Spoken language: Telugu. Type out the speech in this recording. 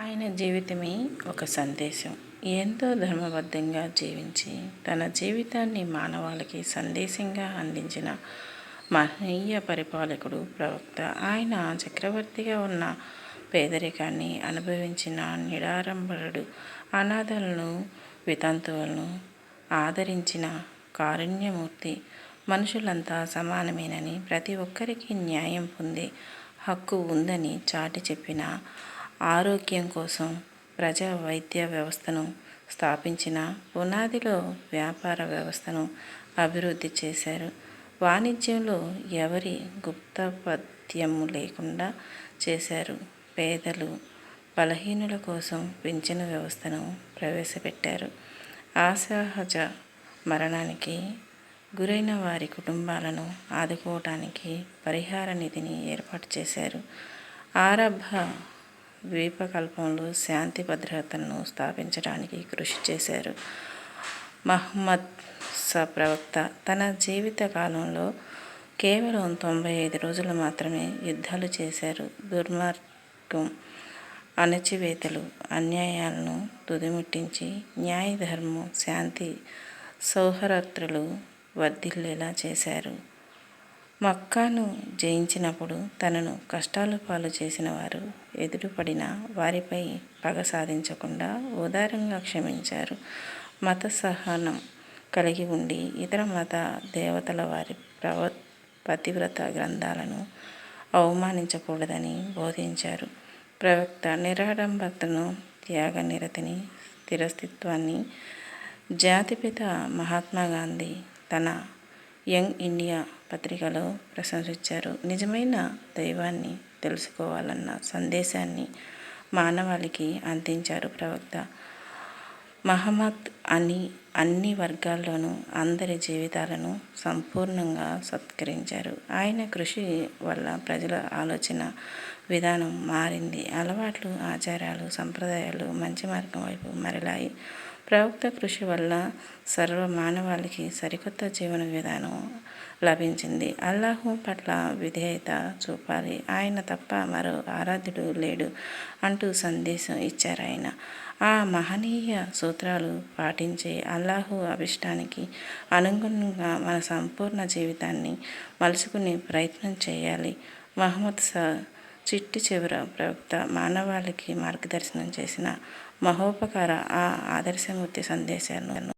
ఆయన జీవితమే ఒక సందేశం. ఎంతో ధర్మబద్ధంగా జీవించి తన జీవితాన్ని మానవాళికి సందేశంగా అందించిన మహనీయ పరిపాలకుడు ప్రవక్త. ఆయన చక్రవర్తిగా ఉన్న పేదరికాన్ని అనుభవించిన నిడారంబరుడు అనాథలను వితంతువులను ఆదరించిన కారుణ్యమూర్తి. మనుషులంతా సమానమేనని ప్రతి ఒక్కరికి న్యాయం పొందే హక్కు ఉందని చాటి చెప్పిన ఆరోగ్యం కోసం ప్రజా వైద్య వ్యవస్థను స్థాపించిన పునాదిలో వ్యాపార వ్యవస్థను అభివృద్ధి చేశారు. వాణిజ్యంలో ఎవరి గుప్తపద్యము లేకుండా చేశారు. పేదలు బలహీనుల కోసం పింఛను వ్యవస్థను ప్రవేశపెట్టారు. అసహజ మరణానికి గురైన వారి కుటుంబాలను ఆదుకోవటానికి పరిహార నిధిని ఏర్పాటు చేశారు. ఆరభ ద్వీపకల్పంలో శాంతి భద్రతలను స్థాపించడానికి కృషి చేశారు. మహమ్మద్ స ప్రవక్త తన జీవిత కాలంలో కేవలం తొంభై ఐదు రోజులు మాత్రమే యుద్ధాలు చేశారు. దుర్మార్గం అణచివేతలు అన్యాయాలను తుదిముట్టించి న్యాయధర్మం శాంతి సౌహరత్రులు వర్ధిల్లేలా చేశారు. మక్కాను జయించినప్పుడు తనను కష్టాలు పాలు చేసిన వారు ఎదురుపడిన వారిపై పగ సాధించకుండా ఉదారంగా క్షమించారు. మత సహనం కలిగి ఉండి ఇతర మత దేవతల వారి ప్రవ పతివ్రత గ్రంథాలను అవమానించకూడదని బోధించారు. ప్రవక్త నిరాడంబతను త్యాగ నిరతిని స్థిరస్థిత్వాన్ని జాతిపిత మహాత్మా గాంధీ తన యంగ్ ఇండియా పత్రికలో ప్రశంసించారు. నిజమైన దైవాన్ని తెలుసుకోవాలన్న సందేశాన్ని మానవాళికి అందించారు ప్రవక్త మహమ్మద్ అని అన్ని వర్గాల్లోనూ అందరి జీవితాలను సంపూర్ణంగా సత్కరించారు. ఆయన కృషి వల్ల ప్రజల ఆలోచన విధానం మారింది. అలవాట్లు ఆచారాలు సంప్రదాయాలు మంచి మార్గం వైపు మరలాయి. ప్రవక్త కృషి వల్ల సర్వ మానవాళికి సరికొత్త జీవన విధానం లభించింది. అల్లాహు పట్ల విధేయత చూపాలి. ఆయన తప్ప మరో ఆరాధ్యుడు లేడు అంటూ సందేశం ఇచ్చారు ఆయన. ఆ మహనీయ సూత్రాలు పాటించే అల్లాహు అభిష్టానికి అనుగుణంగా మన సంపూర్ణ జీవితాన్ని మలుచుకునే ప్రయత్నం చేయాలి. మహమ్మద్ సా చిట్టి చివర ప్రవక్త మానవాళికి మార్గదర్శనం చేసిన మహోపకార ఆ ఆదర్శమూర్తి సందేశాలను